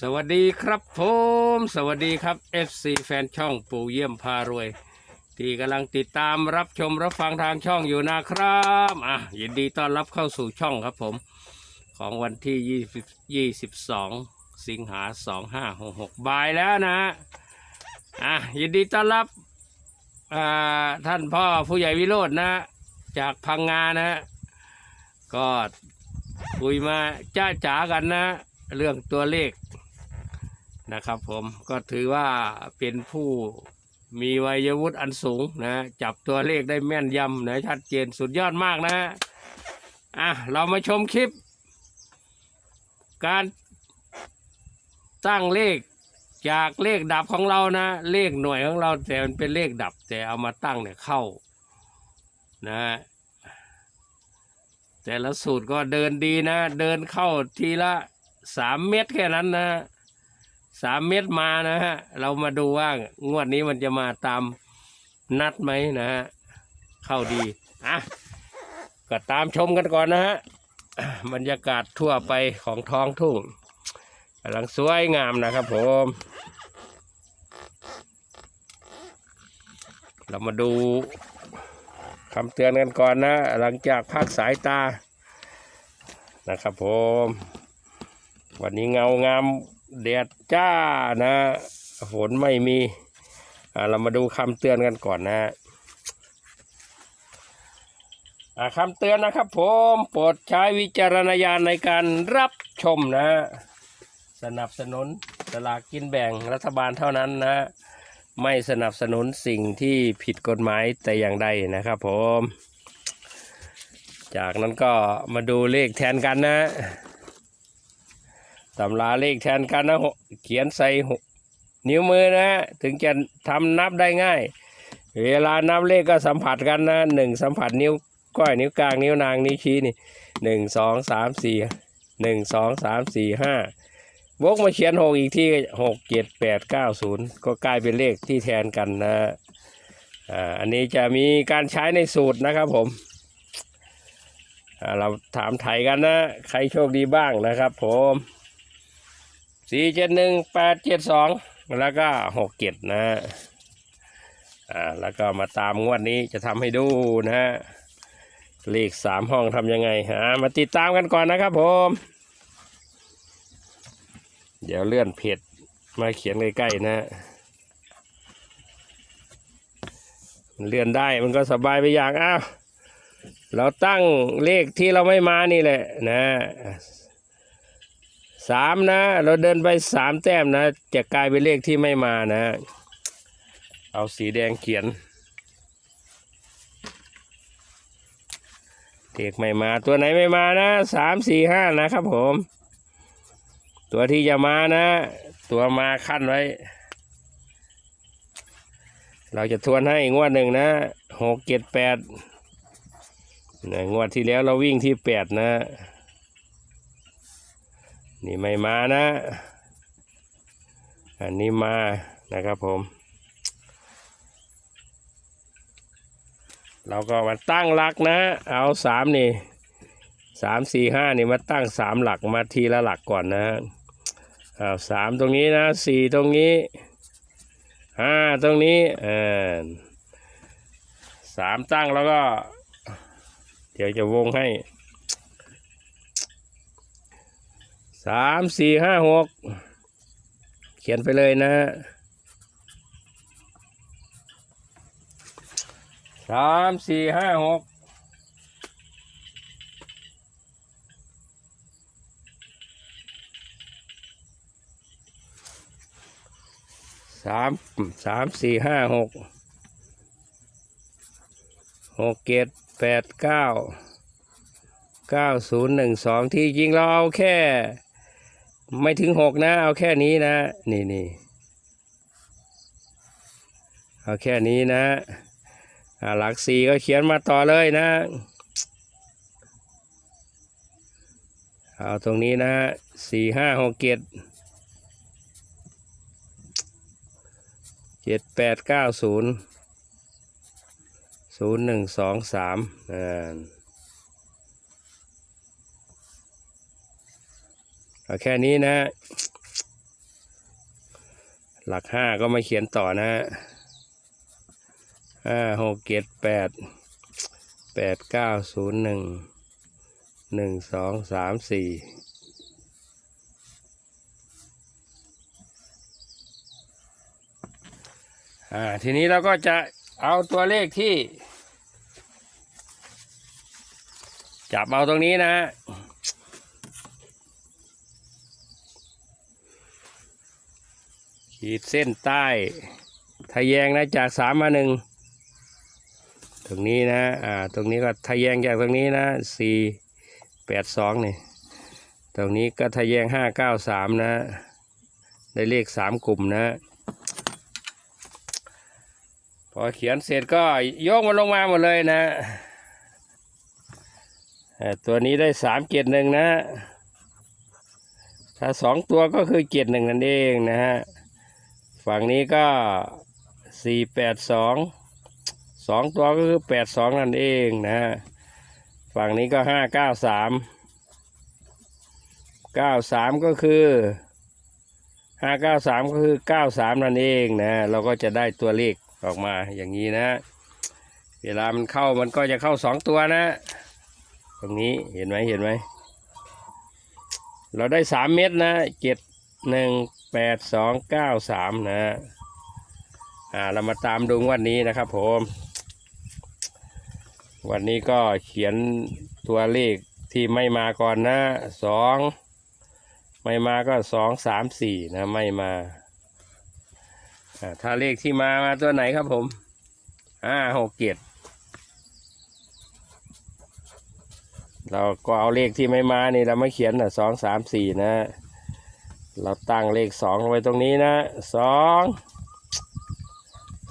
สวัสดีครับผมสวัสดีครับ FC แฟนช่องปู่เยี่ยมพารวย ที่กำลังติดตามรับชมรับฟังทางช่องอยู่นะครับอะยินดีต้อนรับเข้าสู่ช่องครับผม ของวันที่ 20 22 สิงหา 2566บ่ายแล้วนะอะยินดีต้อนรับอ่าท่านพ่อผู้ใหญ่วิโรจน์นะ จากพังงานะ ก็คุยมาจ้าจ๋ากันนะ เรื่องตัวเลข นะครับผมก็ถือว่าเป็นผู้มีวัยวุฒิอันสูงนะจับตัวเลขได้แม่นยำนะชัดเจนสุดยอดมากนะอะเรามาชมคลิป การตั้งเลขจากเลขดับของเรานะ เลขหน่วยของเราแต่มันเป็นเลขดับ แต่เอามาตั้งเนี่ยเข้านะแต่ละสูตรก็เดินดีนะ เดินเข้าทีละสามเม็ดแค่นั้นนะ สามเม็ดมานะฮะ เรามาดูว่างวดนี้มันจะมาตามนัดไหมนะฮะ เข้าดีอะก็ตามชมกันก่อนนะฮะ บรรยากาศทั่วไปของท้องทุ่งกำลังสวยงามนะครับผม เรามาดูคำเตือนกันก่อนนะ หลังจากพักสายตานะครับผม วันนี้เงางาม แดดจ้านะฝนไม่มีเรามาดูคำเตือนกันก่อนนะอ่าคำเตือนนะครับผมโปรดใช้วิจารณญาณในการรับชมนะ สนับสนุนสลากกินแบ่งรัฐบาลเท่านั้นนะ ไม่สนับสนุนสิ่งที่ผิดกฎหมายแต่อย่างใดนะครับผม จากนั้นก็มาดูเลขแทนกันนะ ตำราเลขแทนกันนะเขียนใส่นิ้วมือนะ ถึงจะทำนับได้ง่าย เวลานับเลขก็สัมผัสกันนะหนึ่งสัมผัสนิ้วก้อยนิ้วกลางนิ้วนางนิ้วชี้นี่หนึ่งสองสามสี่หนึ่งสองสามสี่ห้าวกมาเขียนหกอีกที่หกเจ็ดแปดเก้าศูนย์ก็กลายเป็นเลขที่แทนกันนะอ่าอันนี้จะมีการใช้ในสูตรนะครับผมอ่าเราถามไถ่กันนะ ใครโชคดีบ้างนะครับผม สี่เจ็ดหนึ่งแปดเจ็ดสองแล้วก็หกเจ็ดนะอ่าแล้วก็มาตามงวดนี้จะทำให้ดูนะเลขสามห้องทำยังไงอ่ามาติดตามกันก่อนนะครับผม เดี๋ยวเลื่อนเพจมาเขียนใกล้ๆนะมันเลื่อนได้มันก็สบายไปอย่างอ้าวเราตั้งเลขที่เราไม่มานี่แหละนะ สามนะ เราเดินไปสามแต้มนะ จะกลายเป็นเลขที่ไม่มานะ เอาสีแดงเขียนเลขไม่มาตัวไหนไม่มานะสามสี่ห้านะครับผม ตัวที่จะมานะ ตัวมาขั้นไว้ เราจะทวนให้งวดหนึ่งนะหกเจ็ดแปดนงวดที่แล้วเราวิ่งที่แปดนะ นี่ไม่มานะ อันนี้มานะครับผม เราก็มาตั้งหลักนะ เอาสามนี่สามสี่ห้านี่มาตั้งสามหลักมาทีละหลักก่อนนะเอาสามตรงนี้นะสี่ตรงนี้ห้าตรงนี้เออสามตั้งแล้วก็ เดี๋ยวจะวงให้ สามสี่ห้าหกเขียนไปเลยนะสามสี่ห้าหกสามสามสี่ห้าหกหกเจ็ดแปดเก้าเก้าศูนย์หนึ่งสองที่จริงเราเอาแค่ ไม่ถึงหกนะ เอาแค่นี้นะ นี่นี่เอาแค่นี้นะอาหลักสี่ก็เขียนมาต่อเลยนะ เอาตรงนี้นะสี่ห้าหกเจ็ดเจ็ดแปดเก้าศูนย์ศูนย์หนึ่งสองสามอ่า เอาแค่นี้นะ หลักห้าก็ม่เขียนต่อนะห้าหกเจ็ดแปดแปดเก้าศูนย์หนึ่งหนึ่งสองสามสี่อ่าทีนี้เราก็จะเอาตัวเลขที่ จับเอาตรงนี้นะ ขีดเส้นใต้ทะแยงนะจากสามมาหนึ่งตรงนี้นะอ่าตรงนี้ก็ทะแยงจากตรงนี้นะสี่แปดสองนี่ตรงนี้ก็ทะแยงห้าเก้าสามนะได้เลขสามกลุ่มนะพอเขียนเสร็จก็โยกมันลงมาหมดเลยนะตัวนี้ได้สามเจ็ดหนึ่งนะถ้าสองตัวก็คือเจ็ดหนึ่งนั่นเองนะฮะ ฝั่งนี้ก็สี่แปดสองสองตัวก็คือแปดสองนั่นเองนะฮะฝั่งนี้ก็ห้าเก้าสามเก้าสามก็คือห้าเก้าสามก็คือเก้าสามนั่นเองนะเราก็จะได้ตัวเลขออกมาอย่างนี้นะ เวลามันเข้ามันก็จะเข้าสองตัวนะ ตรงนี้เห็นไหมเห็นไหมเราได้สามเม็ดนะเจ็ดหนึ่ง แปดสองเก้าสามนะอ่าเรามาตามดูวันนี้นะครับผม วันนี้ก็เขียนตัวเลขที่ไม่มาก่อนนะสองไม่มาก็สองสามสี่นะไม่มาอ่าถ้าเลขที่มามาตัวไหนครับผมห้าหกเจ็ดเราก็เอาเลขที่ไม่มานี่เราไม่เขียนนะสองสามสี่นะ เราตั้งเลขสองลงไปตรงนี้นะสอง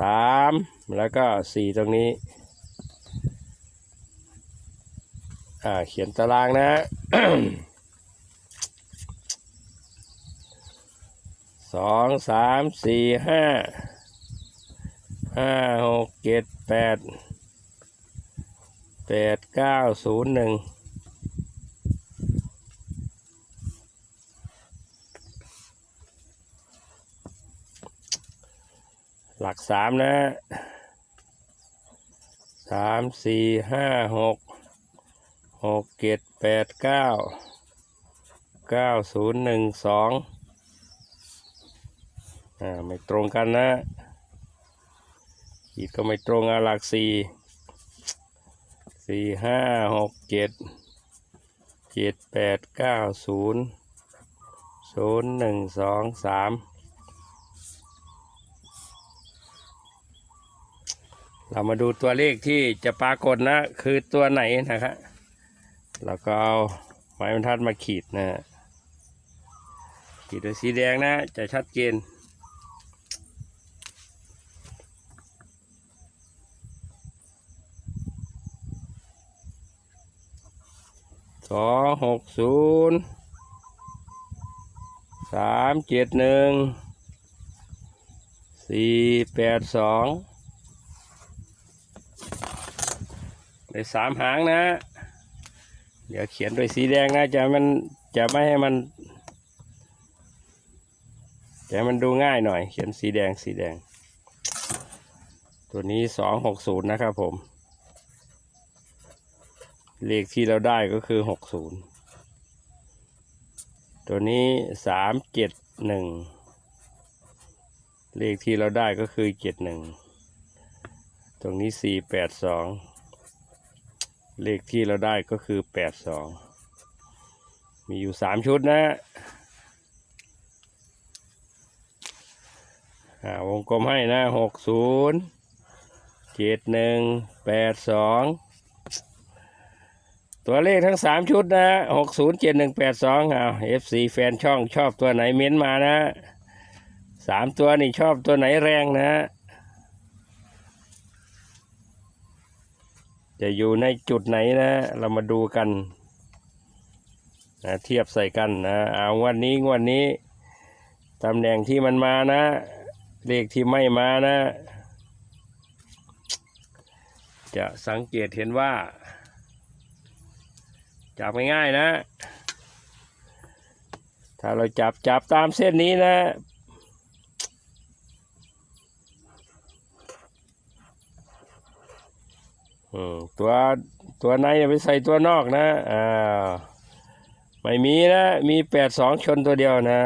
สามแล้วก็สี่ตรงนี้ อ่าเขียนตารางนะสองสามสี่ห้าห้าหกเจ็ดแปดแปดเก้าศูนย์หนึ่ง กสามนะสามสี่ห้าหกหกเจ็ดแปดเก้าเก้าศูนย์หนึ่งสองอ่าไม่ตรงกันนะขีดก็ไม่ตรงอะหลักสี่สี่ห้าหกเจ็ดเจ็ดแปดเก้าศูนย์ศูนย์หนึ่งสองสาม เรามาดูตัวเลขที่จะปรากฏนะ คือตัวไหนนะครับแล้วก็เอาไม้บรรทัดมาขีดนะ ขีดด้วยสีแดงนะ จะชัดเจนสองหกศูนย์สามเจ็ดหนึ่งสี่แปดสอง ได้สามหางนะ เดี๋ยวเขียนด้วยสีแดงนะจะมันจะไม่ให้มันจะมันดูง่ายหน่อย เขียนสีแดงสีแดง ตัวนี้สองหกศูนย์นะครับผม เลขที่เราได้ก็คือหกศูนย์ตัวนี้สามเจ็ดหนึ่งเลขที่เราได้ก็คือเจ็ดหนึ่ง ตรงนี้สี่แปดสอง เลขที่เราได้ก็คือแปดสองมีอยู่สามชุดนะอ่าวงกลมให้นะหกศูนย์เจ็ดหนึ่งแปดสองตัวเลขทั้งสามชุดนะหกศูนย์เจ็ดหนึ่งแปดสองอ้าเอฟซีแฟนช่องชอบตัวไหนเม้นมานะสามตัวนี่ชอบตัวไหนแรงนะ จะอยู่ในจุดไหนนะ เรามาดูกันนะเทียบใส่กันนะเอาวันนี้วันนี้ตำแหน่งที่มันมานะเลขที่ไม่มานะ จะสังเกตเห็นว่า จับง่ายๆนะ ถ้าเราจับจับตามเส้นนี้นะ อืมตัวตัวในอย่าไปใส่ตัวนอกนะอ่าไม่มีนะ มีแปดสองชนตัวเดียวนะ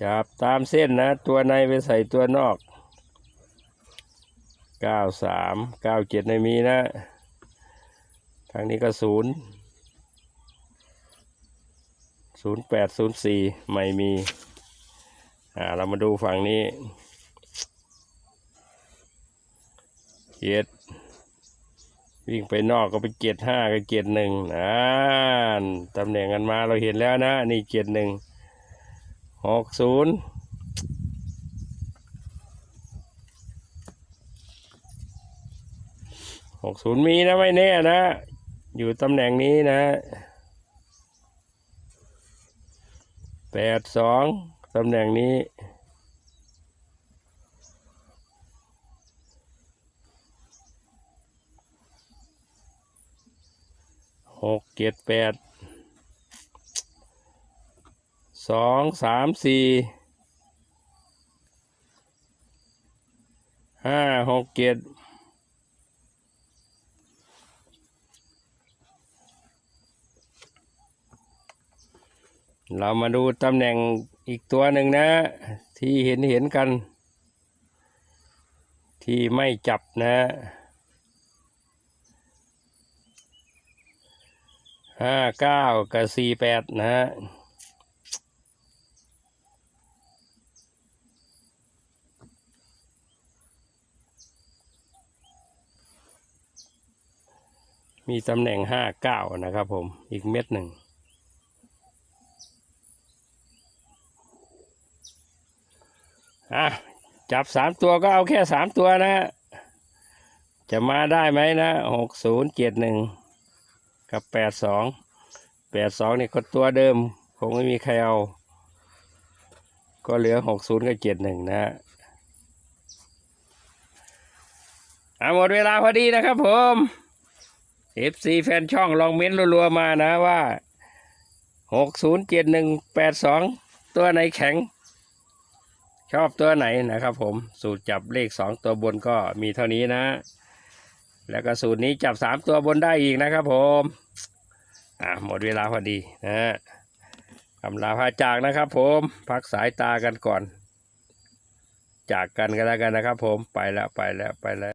จับตามเส้นนะ ตัวในไปใส่ตัวนอกเก้าสามเก้าเจ็ดไม่มีนะ ทางนี้ก็ศูนย์ศูนย์แปดศูนย์สี่ไม่มี อ่าเรามาดูฝั่งนี้เจ็ดวิ่งไปนอกก็ไปเจ็ดห้าก็เจ็ดหนึ่งอ่านตำแหน่งกันมาเราเห็นแล้วนะ นี่เจ็ดหนึ่งหกศูนย์หกศูนย์มีนะไม่แน่นะ อยู่ตำแหน่งนี้นะแปดสอง ตำแหน่งนี้ หกเจ็ดแปด สอง สาม สี่ ห้า หกเจ็ดเรามาดูตำแหน่ง อีกตัวหนึ่งนะ ที่เห็นเห็นกัน ที่ไม่จับนะห้าเก้ากับสี่แปดนะฮะมีตำแหน่งห้าเก้านะครับผมอีกเม็ดหนึ่ง อะจับสามตัวก็เอาแค่สามตัวนะจะมาได้ไหมนะหกศูนย์เจ็ดหนึ่งกับแปดสองแปดสองนี่ก็ตัวเดิม คงไม่มีใครเอา ก็เหลือหกศูนย์กับเจ็ดหนึ่งนะฮะอะหมดเวลาพอดีนะครับผม FC แฟนช่องลองเม้นรัวๆมานะว่าหกศูนย์เจ็ดหนึ่งแปดสองตัวไหนแข็ง ชอบตัวไหนนะครับผมสูตรจับเลขสองตัวบนก็มีเท่านี้นะ แล้วก็สูตรนี้จับสามตัวบนได้อีกนะครับผมอ่าหมดเวลาพอดีนะฮะคำลาพาจากนะครับผมพักสายตากันก่อน จากกันกันแล้วกันนะครับผมไปแล้วไปแล้วไปแล้ว